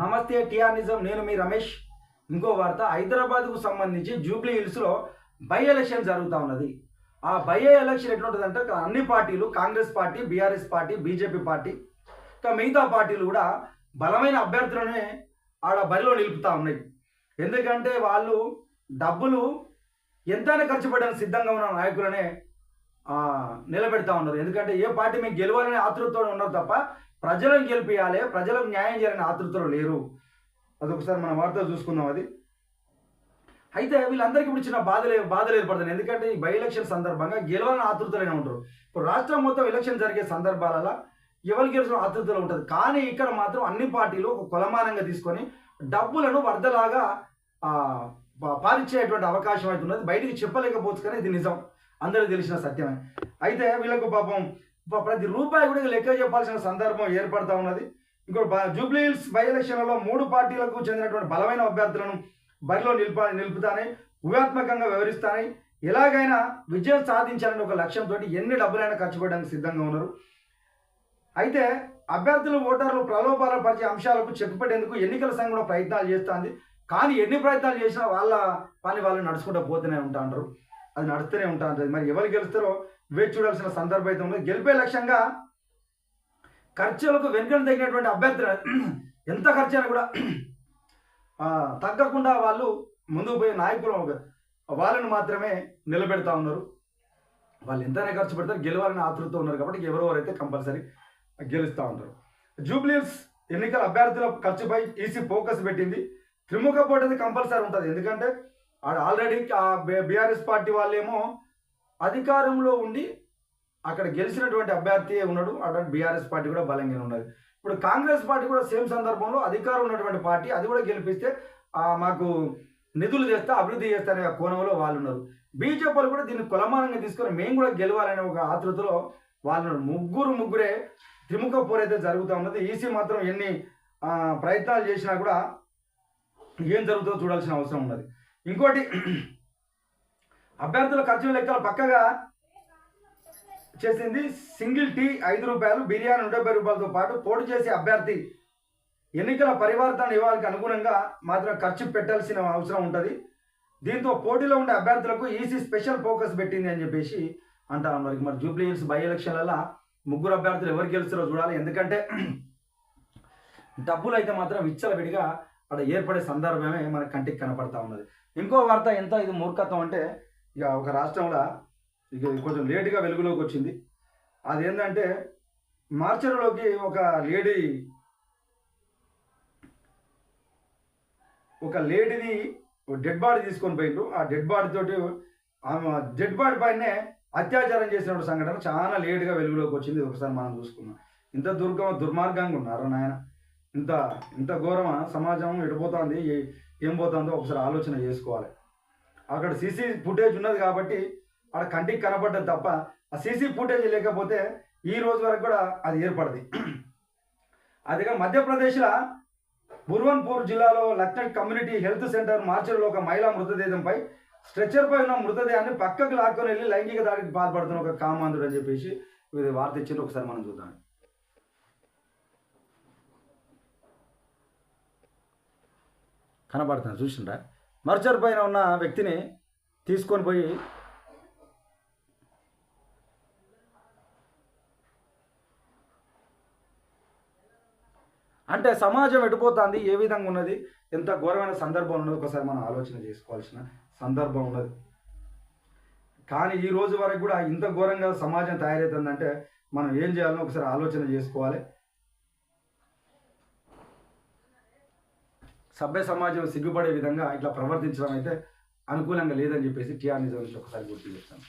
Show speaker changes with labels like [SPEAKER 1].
[SPEAKER 1] నమస్తే టిఆర్ నిజం నేను మీ రమేష్. ఇంకో వార్త హైదరాబాద్కు సంబంధించి జూబ్లీ హిల్స్లో బై ఎలక్షన్ జరుగుతూ ఉన్నది. ఆ బై ఎలక్షన్ ఎట్లుంటుందంటే అన్ని పార్టీలు Congress party BRS party BJP party ఇంకా మిగతా పార్టీలు కూడా బలమైన అభ్యర్థులనే ఆడ బరిలో నిలుపుతా ఉన్నాయి. ఎందుకంటే వాళ్ళు డబ్బులు ఎంతైనా ఖర్చు పెట్టడానికి సిద్ధంగా ఉన్న నాయకులనే నిలబెడతా ఉన్నారు. ఎందుకంటే ఏ పార్టీ మీకు గెలవాలనే ఆతృతతో ఉన్నారు తప్ప ప్రజలను గెలిపియాలి ప్రజలకు న్యాయం చేయాలని ఆతృతలో లేరు. అదొకసారి మన వార్త చూసుకుందాం అది. అయితే వీళ్ళందరికీ ఇప్పుడు చిన్న బాధలు బాధలు ఏర్పడుతుంది ఎందుకంటే ఈ బై ఎలక్షన్ సందర్భంగా గెలవాలని ఆతృతలోనే ఉంటారు. ఇప్పుడు రాష్ట్రం మొత్తం ఎలక్షన్ జరిగే సందర్భాలలో ఎవరు గెలిచిన ఆతృతలో ఉంటుంది. కానీ ఇక్కడ మాత్రం అన్ని పార్టీలు ఒక కొలమానంగా తీసుకొని డబ్బులను వరదలాగా పాలిచ్చేటువంటి అవకాశం అయితే ఉన్నది. బయటికి చెప్పలేకపోవచ్చు కానీ ఇది నిజం. అందరూ తెలిసిన సత్యమే. అయితే వీళ్ళకు పాపం ప్రతి రూపాయి కూడా లెక్క చెప్పాల్సిన సందర్భం ఏర్పడతా ఉన్నది. ఇంకోటి బ- జూబ్లీ హిల్స్ బై ఎలక్షన్లలో మూడు పార్టీలకు చెందినటువంటి బలమైన అభ్యర్థులను బరిలో నిలుప నిలుపుతానే వ్యూహాత్మకంగా వ్యవహరిస్తానని ఎలాగైనా విజయం సాధించాలని ఒక లక్ష్యంతో ఎన్ని డబ్బులైనా ఖర్చు పెట్టడానికి సిద్ధంగా ఉన్నారు. అయితే అభ్యర్థులు ఓటర్లు ప్రలోభాల పరిచే అంశాలకు చెప్పుపెట్టేందుకు ఎన్నికల సంఘం కూడా ప్రయత్నాలు చేస్తుంది. కానీ ఎన్ని ప్రయత్నాలు చేసినా వాళ్ళ పని వాళ్ళు నడుచుకుంటూ పోతూనే ఉంటా ఉంటారు. అది నడుస్తూనే ఉంటా ఉంటుంది. మరి ఎవరు గెలుస్తారో వేచి చూడాల్సిన సందర్భం అయితే ఉంది. గెలిపే లక్ష్యంగా ఖర్చులకు వెనుకను తగినటువంటి అభ్యర్థులు ఎంత ఖర్చు అయినా కూడా తగ్గకుండా వాళ్ళు ముందుకు పోయే నాయకులు వాళ్ళని మాత్రమే నిలబెడతా ఉన్నారు. వాళ్ళు ఎంతైనా ఖర్చు పెడతారు గెలవాలని ఆతృత ఉన్నారు కాబట్టి ఎవరెవరైతే కంపల్సరీ గెలుస్తూ ఉంటారు. జూబ్లీస్ ఎన్నికల అభ్యర్థుల ఖర్చుపై ఈసీ ఫోకస్ పెట్టింది. త్రిముఖ పోటీ కంపల్సరీ ఉంటుంది. ఎందుకంటే ఆల్రెడీ బీఆర్ఎస్ పార్టీ వాళ్ళేమో అధికారంలో ఉండి అక్కడ గెలిచినటువంటి అభ్యర్థి ఉన్నాడు. అటువంటి బీఆర్ఎస్ పార్టీ కూడా బలంగా ఉన్నది. ఇప్పుడు కాంగ్రెస్ పార్టీ కూడా సేమ్ సందర్భంలో అధికారం ఉన్నటువంటి పార్టీ అది కూడా గెలిపిస్తే మాకు నిధులు చేస్తా అభివృద్ధి చేస్తా అనే కోణంలో వాళ్ళు ఉన్నారు. బీజేపీ వాళ్ళు కూడా దీన్ని కులమానంగా తీసుకొని మేము కూడా గెలవాలనే ఒక ఆతృతలో వాళ్ళు ముగ్గురు ముగ్గురే త్రిముఖ పోరైతే జరుగుతూ ఉన్నది. ఈసీ మాత్రం ఎన్ని ప్రయత్నాలు చేసినా కూడా ఏం జరుగుతుందో చూడాల్సిన అవసరం ఉన్నది. ఇంకోటి అభ్యర్థుల ఖర్చుల లెక్కలు పక్కగా చేసింది సింగిల్ టీ ఐదు రూపాయలు బిర్యానీ నూట డెబ్బై రూపాయలతో పాటు పోటీ చేసే అభ్యర్థి ఎన్నికల పరివర్తన నివాళికి అనుగుణంగా మాత్రం ఖర్చు పెట్టాల్సిన అవసరం ఉంటుంది. దీంతో పోటీలో ఉండే అభ్యర్థులకు ఈసీ స్పెషల్ ఫోకస్ పెట్టింది అని చెప్పేసి అంటారు మరి మరి జూబ్లీ హిల్స్ బై ఎలక్షన్లలో ముగ్గురు అభ్యర్థులు ఎవరు గెలుస్తారో చూడాలి. ఎందుకంటే డబ్బులు అయితే మాత్రం విచ్చలవిడిగా అక్కడ ఏర్పడే సందర్భమే మన కంటికి కనపడతా ఉన్నది. ఇంకో వార్త ఎంత ఇది మూర్ఖత్వం అంటే ఇక ఒక రాష్ట్రంలో ఇక కొంచెం లేటుగా వెలుగులోకి వచ్చింది. అదేంటంటే మార్చర్లోకి ఒక లేడీ ఒక లేడీని డెడ్ బాడీ తీసుకొని పోయిండ్రు. ఆ డెడ్ బాడీ తోటి ఆమె డెడ్ బాడీ పైనే అత్యాచారం చేసిన సంఘటన చాలా లేటుగా వెలుగులోకి వచ్చింది. ఒకసారి మనం చూసుకున్నాం ఇంత దుర్గమ దుర్మార్గంగా ఉన్నారు నాయన? ఇంత ఇంత ఘోరమా? సమాజం ఎడిపోతుంది ఏ- ఏం పోతుందో ఒకసారి ఆలోచన చేసుకోవాలి. అక్కడ సీసీ ఫుటేజ్ ఉన్నది కాబట్టి అక్కడ కంటికి కనపడ్డది తప్ప ఆ సీసీ ఫుటేజ్ లేకపోతే ఈ రోజు వరకు కూడా అది ఏర్పడది. అదిగా మధ్యప్రదేశ్లో బుర్వన్పూర్ జిల్లాలో లక్నట్ కమ్యూనిటీ హెల్త్ సెంటర్ మార్చిలో ఒక మహిళా మృతదేహంపై స్ట్రెచ్చర్పై ఉన్న మృతదేహాన్ని పక్కకు లాక్కొని వెళ్ళి లైంగిక దాడికి పాల్పడుతున్న ఒక కామాంధుడు అని చెప్పేసి ఇది వార్త ఇచ్చిండ్రు. ఒకసారి మనం చూద్దాం. కనబడుతుంది చూసిండ్రా? మర్చర్ పైన ఉన్న వ్యక్తిని తీసుకొని పోయి అంటే సమాజం ఎడిపోతుంది ఏ విధంగా ఉన్నది? ఎంత ఘోరమైన సందర్భం ఉన్నది? ఒకసారి మనం ఆలోచన చేసుకోవాల్సిన సందర్భం ఉన్నది. కానీ ఈ రోజు వరకు కూడా ఇంత ఘోరంగా సమాజం తయారవుతుందంటే మనం ఏం చేయాలో ఒకసారి ఆలోచన చేసుకోవాలి. సభ్య సమాజం సిగ్గుపడే విధంగా ఇట్లా ప్రవర్తించడం అయితే అనుకూలంగా లేదని చెప్పేసి టీఆర్ నిజం నుంచి ఒకసారి గుర్తు చేస్తాను.